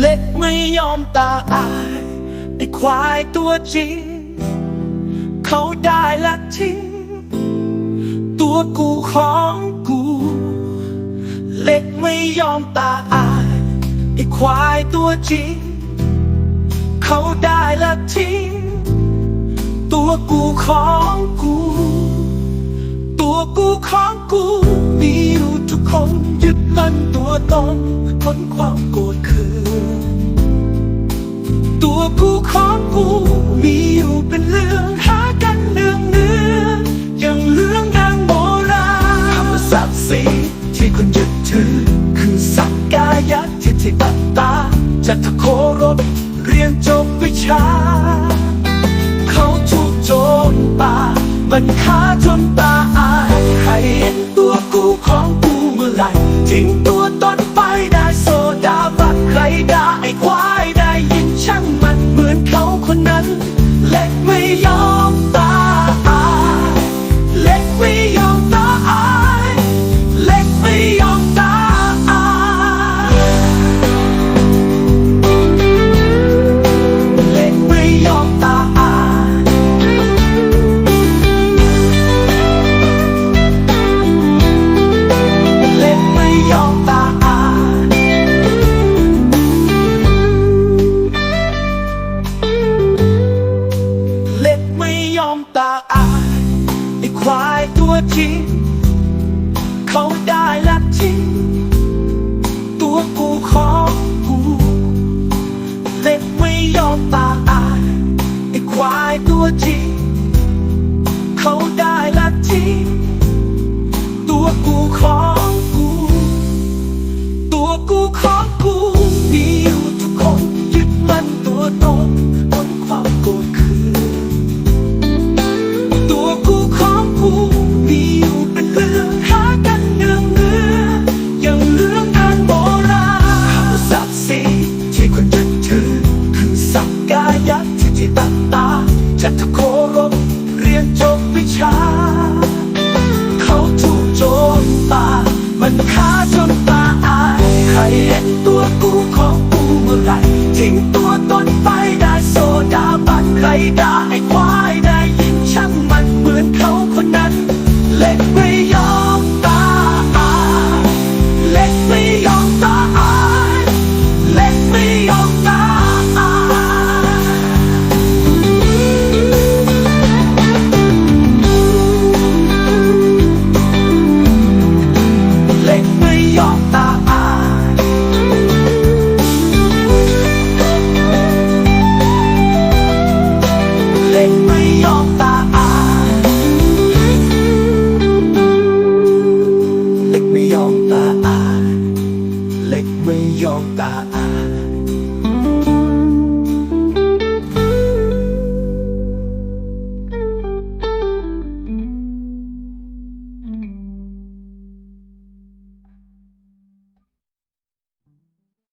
เล็กไม่ยอมตาอายไอ้ควายตัวจริง เขาได้ละทิ้ง ตัวกูของกู เล็กไม่ยอมตาอายไอ้ควายตัวจริง เขาได้ละทิ้ง ตัวกูของกู ตัวกูของกู มีอยู่ทุกคนยึดมั่นตัวตนพ้นความ กูของกูมีอยู่เป็นเรื่องหากันเนืองเนืองอย่างเรื่องทางโบราณคำศักดิ์สิที่คุณยึดถือ คือสักกายะทิฏฐิตตาจะทะโครบเรียนจบวิชา เขาถูกโจรป่ามันฆ่าจนตาอายใครเห็นตัวกูของกูเมื่อไหร่ทิ้งตัว จริงเขาได้ละทิ้งตัวกูขอ กูของกูมีอยู่ทุกคนยึดมั่นตัวตน ทิ้งตัวตนไปได้โซดาบันไรด่าได้ เ